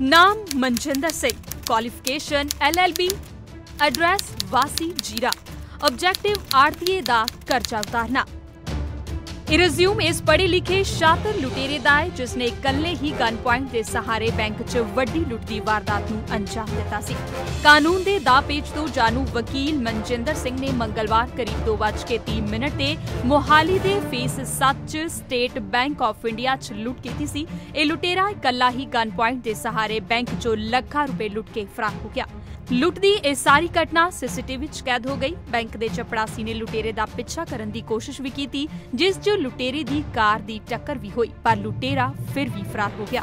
ਨਾਮ Manjinder Singh qualification LLB address ਵਾਸੀ Zira objective ਆਰਤੀਏ ਦਾ ਕਰਜ਼ਾ ਉਤਾਰਨਾ। ਇਹ ਰਿਜ਼ਿਊਮ ਇਸ ਪੜ੍ਹੇ ਲਿਖੇ ਸ਼ਾਤਰ ਲੁਟੇਰੇ ਦਾ ਹੈ ਜਿਸ ਨੇ ਇਕੱਲੇ ਹੀ ਗਨ ਪੁਆਇੰਟ ਦੇ ਸਹਾਰੇ ਬੈਂਕ 'ਚ ਵੱਡੀ ਲੁੱਟ ਦੀ ਵਾਰਦਾਤ ਨੂੰ ਅੰਜਾਮ ਦਿੱਤਾ ਸੀ ਕਾਨੂੰਨ ਦੇ ਦਾਅ ਪੇਚ ਤੋਂ ਜਾਣੂ ਵਕੀਲ ਮਨਜਿੰਦਰ ਸਿੰਘ ਨੇ ਮੰਗਲਵਾਰ ਕਰੀਬ 2:30 ਮਿੰਟ ਤੇ ਮੋਹਾਲੀ ਦੇ ਫੇਸ 7 'ਚ ਸਟੇਟ ਬੈਂਕ ਆਫ ਇੰਡੀਆ 'ਚ ਲੁੱਟ ਕੀਤੀ ਸੀ ਇਹ ਲੁਟੇਰਾ ਇਕੱਲਾ ਹੀ ਗਨ ਪੁਆਇੰਟ ਦੇ ਸਹਾਰੇ ਬੈਂਕ 'ਚੋਂ ਲੱਖਾਂ ਰੁਪਏ ਲੁੱਟ ਕੇ ਫਰਾਰ ਹੋ ਗਿਆ ਲੁੱਟ ਦੀ ਇਹ ਸਾਰੀ ਘਟਨਾ ਸੀਸੀਟੀਵੀ 'ਚ ਕੈਦ ਹੋ ਗਈ। ਬੈਂਕ ਦੇ ਚਪੜਾਸੀ ਨੇ ਲੁਟੇਰੇ ਦਾ ਪਿੱਛਾ ਕਰਨ ਦੀ ਕੋਸ਼ਿਸ਼ ਵੀ ਕੀਤੀ, ਜਿਸ 'ਚ ਲੁਟੇਰੇ ਦੀ ਕਾਰ ਦੀ ਟੱਕਰ ਵੀ ਹੋਈ, ਪਰ ਲੁਟੇਰਾ ਫਿਰ ਵੀ ਫਰਾਰ ਹੋ ਗਿਆ।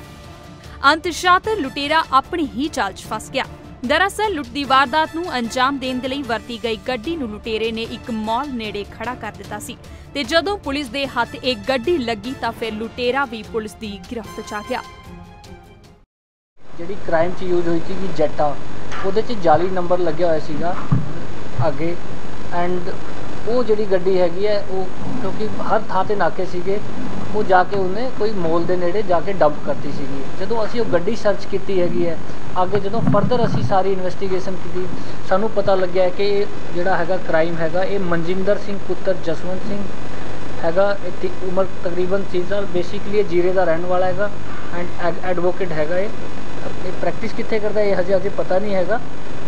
ਅੰਤ ਸ਼ਾਤਰ ਲੁਟੇਰਾ ਆਪਣੀ ਹੀ ਚਾਲ 'ਚ ਫਸ ਗਿਆ। ਦਰਅਸਲ ਲੁੱਟ ਦੀ ਵਾਰਦਾਤ ਨੂੰ ਅੰਜਾਮ ਦੇਣ ਦੇ ਲਈ ਵਰਤੀ ਗਈ ਗੱਡੀ ਨੂੰ ਲੁਟੇਰੇ ਨੇ ਇੱਕ ਮਾਲ ਨੇੜੇ ਖੜਾ ਕਰ ਦਿੱਤਾ ਸੀ ਤੇ ਜਦੋਂ ਪੁਲਿਸ ਦੇ ਹੱਥ ਇਹ ਗੱਡੀ ਲੱਗੀ ਤਾਂ ਫਿਰ ਲੁਟੇਰਾ ਵੀ ਪੁਲਿਸ ਦੀ ਗ੍ਰਿਫਤ 'ਚ ਆ ਗਿਆ। ਜਿਹੜੀ ਕ੍ਰਾਈਮ 'ਚ ਯੂਜ਼ ਹੋਈ ਸੀ ਜੈਟਾ ਉਹਦੇ 'ਚ ਜਾਲੀ ਨੰਬਰ ਲੱਗਿਆ ਹੋਇਆ ਸੀਗਾ ਅੱਗੇ ਐਂਡ ਉਹ ਜਿਹੜੀ ਗੱਡੀ ਹੈਗੀ ਹੈ, ਉਹ ਕਿਉਂਕਿ ਹਰ ਥਾਂ ਤੇ ਨਾਕੇ ਸੀਗੇ, ਉਹ ਜਾ ਕੇ ਉਹਨੇ ਕੋਈ ਮੋਲ ਦੇ ਨੇੜੇ ਜਾ ਕੇ ਡੰਪ ਕਰਤੀ ਸੀਗੀ। ਜਦੋਂ ਅਸੀਂ ਉਹ ਗੱਡੀ ਸਰਚ ਕੀਤੀ ਹੈਗੀ ਹੈ, ਅੱਗੇ ਜਦੋਂ ਫਰਦਰ ਅਸੀਂ ਸਾਰੀ ਇਨਵੈਸਟੀਗੇਸ਼ਨ ਕੀਤੀ, ਸਾਨੂੰ ਪਤਾ ਲੱਗਿਆ ਕਿ ਇਹ ਜਿਹੜਾ ਹੈਗਾ ਕ੍ਰਾਈਮ ਹੈਗਾ, ਇਹ ਮਨਜਿੰਦਰ ਸਿੰਘ, ਪੁੱਤਰ ਜਸਵੰਤ ਸਿੰਘ ਹੈਗਾ ਇਹ ਉਮਰ ਤਕਰੀਬਨ 30 ਸਾਲ ਬੇਸਿਕਲੀ ਇਹ ਜੀਰੇ ਦਾ ਰਹਿਣ ਵਾਲਾ ਹੈਗਾ ਐਂਡ ਐਡਵੋਕੇਟ ਹੈਗਾ ਇਹ। ਇਹ ਪ੍ਰੈਕਟਿਸ ਕਿੱਥੇ ਕਰਦਾ ਇਹ ਹਜੇ ਹਜੇ ਪਤਾ ਨਹੀਂ ਹੈਗਾ।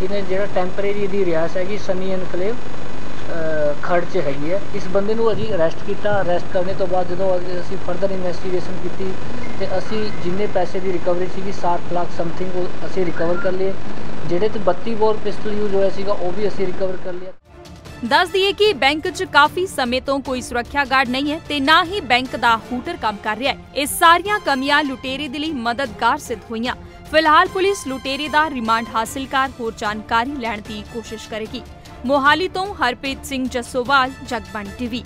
ਇਹਨੇ ਜਿਹੜਾ ਟੈਂਪਰੇਰੀ ਇਹਦੀ ਰਿਆਸ ਹੈਗੀ, ਸਨੀ ਐਨਕਲੇਵ ਖੜ 'ਚ ਹੈਗੀ ਹੈ। ਇਸ ਬੰਦੇ ਨੂੰ ਅਸੀਂ ਅਰੈਸਟ ਕੀਤਾ। ਅਰੈਸਟ ਕਰਨੇ ਤੋਂ ਬਾਅਦ ਜਦੋਂ ਅਸੀਂ ਫਰਦਰ ਇਨਵੈਸਟੀਗੇਸ਼ਨ ਕੀਤੀ, ਤੇ ਅਸੀਂ ਜਿੰਨੇ ਪੈਸੇ ਦੀ ਰਿਕਵਰੀ ਸੀਗੀ 60 ਲੱਖ ਸਮਥਿੰਗ ਉਹ ਅਸੀਂ ਰਿਕਵਰ ਕਰ ਲਏ। ਜਿਹੜੇ ਤੇ 32 ਬੋਰ ਪਿਸਟਲ ਯੂਜ਼ ਹੋਇਆ ਸੀਗਾ, ਉਹ ਵੀ ਅਸੀਂ ਰਿਕਵਰ ਕਰ ਲਿਆ। ਦੱਸ ਦਈਏ ਕਿ ਬੈਂਕ 'ਚ ਕਾਫੀ ਸਮੇਂ ਤੋਂ ਕੋਈ ਸੁਰੱਖਿਆ ਗਾਰਡ ਨਹੀਂ ਹੈ ਤੇ ਨਾ ਹੀ ਬੈਂਕ ਦਾ ਹੂਟਰ ਕੰਮ ਕਰ ਰਿਹਾ ਹੈ। ਇਹ ਸਾਰੀਆਂ ਕਮੀਆਂ ਲੁਟੇਰੇ ਦੇ ਲਈ ਮਦਦਗਾਰ ਸਿੱਧ ਹੋਈਆਂ। ਫਿਲਹਾਲ ਪੁਲਿਸ ਲੁਟੇਰੇ ਦਾ ਰਿਮਾਂਡ ਹਾਸਲ ਕਰ ਹੋਰ ਜਾਣਕਾਰੀ ਲੈਣ ਦੀ ਕੋਸ਼ਿਸ਼ ਕਰੇਗੀ। ਮੋਹਾਲੀ ਤੋਂ ਹਰਪ੍ਰੀਤ ਸਿੰਘ ਜੱਸੋਵਾਲ, ਜਗਬਾਣੀ ਟੀਵੀ।